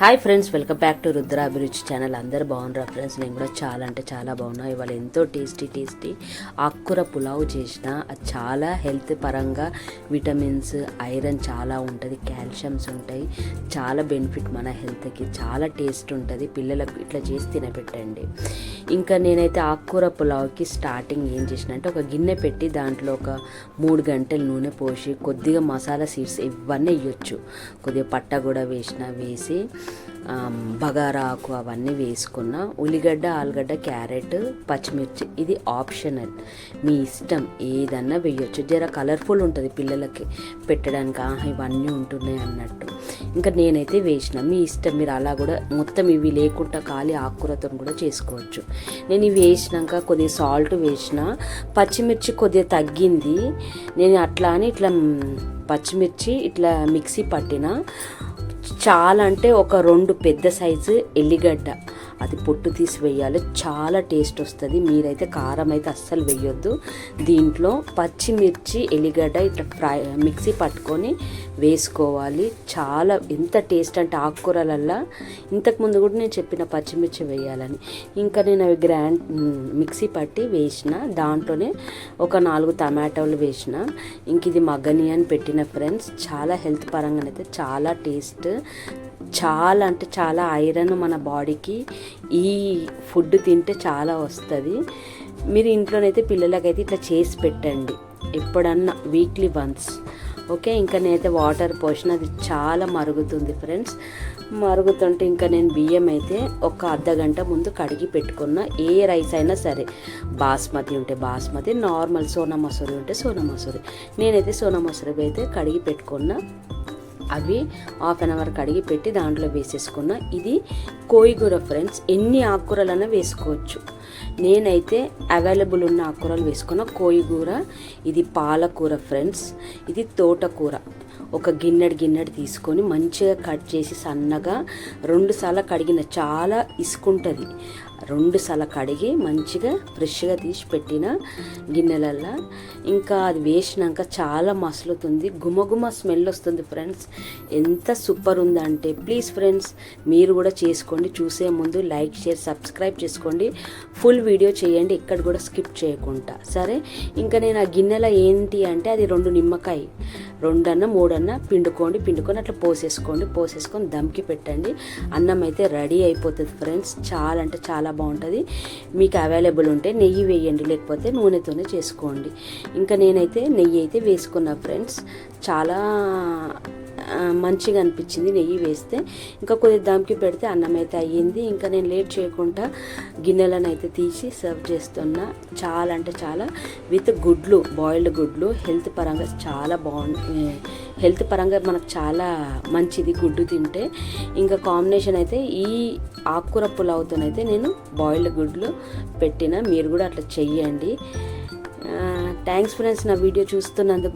Hi friends welcome back to Rudrabhiruchi channel అందరు బాగున్నారా friends నేను కూడా చాలా అంటే చాలా బాగున్నా. ఇవాళ ఎంతో టేస్టీ టేస్టీ ఆకుకూర పులావ్ చేసిన. అది చాలా హెల్త్ పరంగా విటమిన్స్ ఐరన్ చాలా ఉంటుంది కాల్షియమ్స్ ఉంటాయి. చాలా బెనిఫిట్ మన హెల్త్కి చాలా టేస్ట్ ఉంటుంది. పిల్లలకు ఇట్లా చేసి తినబెట్టండి. ఇంకా నేనైతే ఆకుకూర పులావ్కి స్టార్టింగ్ ఏం చేసిన అంటే ఒక గిన్నె పెట్టి దాంట్లో ఒక మూడు గంటలు నూనె పోసి కొద్దిగా మసాలా సీడ్స్ ఇవన్నీ వేయొచ్చు. కొద్దిగా పట్ట కూడా వేసిన వేసి బగారాకు బగారా ఆకు అవన్నీ వేసుకున్న ఉల్లిగడ్డ ఆలుగడ్డ క్యారెట్ పచ్చిమిర్చి ఇది ఆప్షనల్ మీ ఇష్టం ఏదన్నా వేయొచ్చు. జర కలర్ఫుల్ ఉంటుంది పిల్లలకి పెట్టడానికి. ఆహా ఇవన్నీ ఉంటున్నాయి అన్నట్టు. ఇంకా నేనైతే వేసిన. మీ ఇష్టం మీరు అలా కూడా మొత్తం ఇవి లేకుండా ఖాళీ ఆకుకూరతో కూడా చేసుకోవచ్చు. నేను ఇవి వేసినాక కొద్దిగా సాల్ట్ వేసిన. పచ్చిమిర్చి కొద్దిగా తగ్గింది. నేను అట్లా అని ఇట్లా పచ్చిమిర్చి ఇట్లా మిక్సీ పట్టిన. చాలా అంటే ఒక రెండు పెద్ద సైజు ఎల్లిగడ్డ. అది పొట్టు తీసి వేయాలి. చాలా టేస్ట్ వస్తుంది. మీరైతే కారం అయితే అస్సలు వేయొద్దు. దీంట్లో పచ్చిమిర్చి ఎల్లిగడ్డ ఇట్లా ఫ్రై మిక్సీ పట్టుకొని వేసుకోవాలి. చాలా ఎంత టేస్ట్ అంటే ఆకుకూరలల్లా. ఇంతకుముందు కూడా నేను చెప్పిన పచ్చిమిర్చి వేయాలని. ఇంకా నేను అవి గ్రాండ్ మిక్సీ పట్టి వేసిన. దాంట్లోనే ఒక నాలుగు టమాటోలు వేసిన. ఇంక ఇది మగని అని పెట్టిన ఫ్రెండ్స్. చాలా హెల్త్ పరంగానైతే చాలా టేస్ట్. చాలా అంటే చాలా ఐరన్ మన బాడీకి. ఈ ఫుడ్ తింటే చాలా వస్తుంది. మీరు ఇంట్లోనైతే పిల్లలకైతే ఇట్లా చేసి పెట్టండి. ఎప్పుడన్నా వీక్లీ వన్స్ ఓకే ఇంకా నేనైతే వాటర్ పోసిన అది చాలా మరుగుతుంది ఫ్రెండ్స్ మరుగుతుంటే ఇంకా నేను బియ్యం అయితే ఒక అర్ధ గంట ముందు కడిగి పెట్టుకున్న. ఏ రైస్ అయినా సరే. బాస్మతి ఉంటే బాస్మతి నార్మల్ సోనా మసూరి ఉంటే సోనా మసూరి. నేనైతే సోనా మసూరి అయితే కడిగి పెట్టుకున్న. అవి హాఫ్ అన్ అవర్ కడిగి పెట్టి దాంట్లో వేసేసుకున్న. ఇది కోయిగూర ఫ్రెండ్స్ ఎన్ని ఆకుకూరలైనా వేసుకోవచ్చు. నేనైతే అవైలబుల్ ఉన్న ఆకుకూరలు వేసుకున్న కోయిగూర ఇది పాలకూర ఫ్రెండ్స్ ఇది తోటకూర. ఒక గిన్నెడు గిన్నెడు తీసుకొని మంచిగా కట్ చేసి సన్నగా రెండు సార్లు కడిగిన చాలా ఇసుకుంటుంది. రెండు సార్లు కడిగి మంచిగా ఫ్రెష్గా తీసి పెట్టిన గిన్నెలల్లో. ఇంకా అది వేసినాక చాలా మసులుతుంది. గుమగుమ స్మెల్ వస్తుంది ఫ్రెండ్స్. ఎంత సూపర్ ఉందంటే ప్లీజ్ ఫ్రెండ్స్ మీరు కూడా చేసుకోండి. చూసే ముందు లైక్ షేర్ సబ్స్క్రైబ్ చేసుకోండి. ఫుల్ వీడియో చేయండి. ఇక్కడ కూడా స్కిప్ చేయకుండా. సరే? ఇంకా నేను ఆ గిన్నెలో ఏంటి అంటే అది రెండు నిమ్మకాయ. రెండన్న మూడన్న పిండుకోండి పిండుకొని అట్లా పోసేసుకోండి పోసేసుకొని దమ్కి పెట్టండి. అన్నం అయితే రెడీ అయిపోతుంది ఫ్రెండ్స్. చాలా అంటే చాలా బాగుంటుంది. మీకు అవైలబుల్ ఉంటే నెయ్యి వేయండి లేకపోతే నూనెతోనే చేసుకోండి. ఇంకా నేనైతే నెయ్యి అయితే వేసుకున్నా ఫ్రెండ్స్. చాలా మంచిగా అనిపించింది నెయ్యి వేస్తే. ఇంకా కొద్ది దమ్కి పెడితే అన్నం అయితే అయ్యింది. ఇంకా నేను లేట్ చేయకుండా గిన్నెలను అయితే తీసి సర్వ్ చేస్తున్నా. చాలా అంటే చాలా. విత్ గుడ్లు బాయిల్డ్ గుడ్లు. హెల్త్ పరంగా చాలా బాగుంది. హెల్త్ పరంగా మనకు చాలా మంచిది గుడ్డు తింటే. ఇంకా కాంబినేషన్ అయితే ఈ ఆకుకూర పులావుతోనైతే నేను బాయిల్డ్ గుడ్లు పెట్టిన. మీరు కూడా అట్లా చెయ్యండి. థ్యాంక్స్ ఫ్రెండ్స్ నా వీడియో చూస్తున్నందుకు.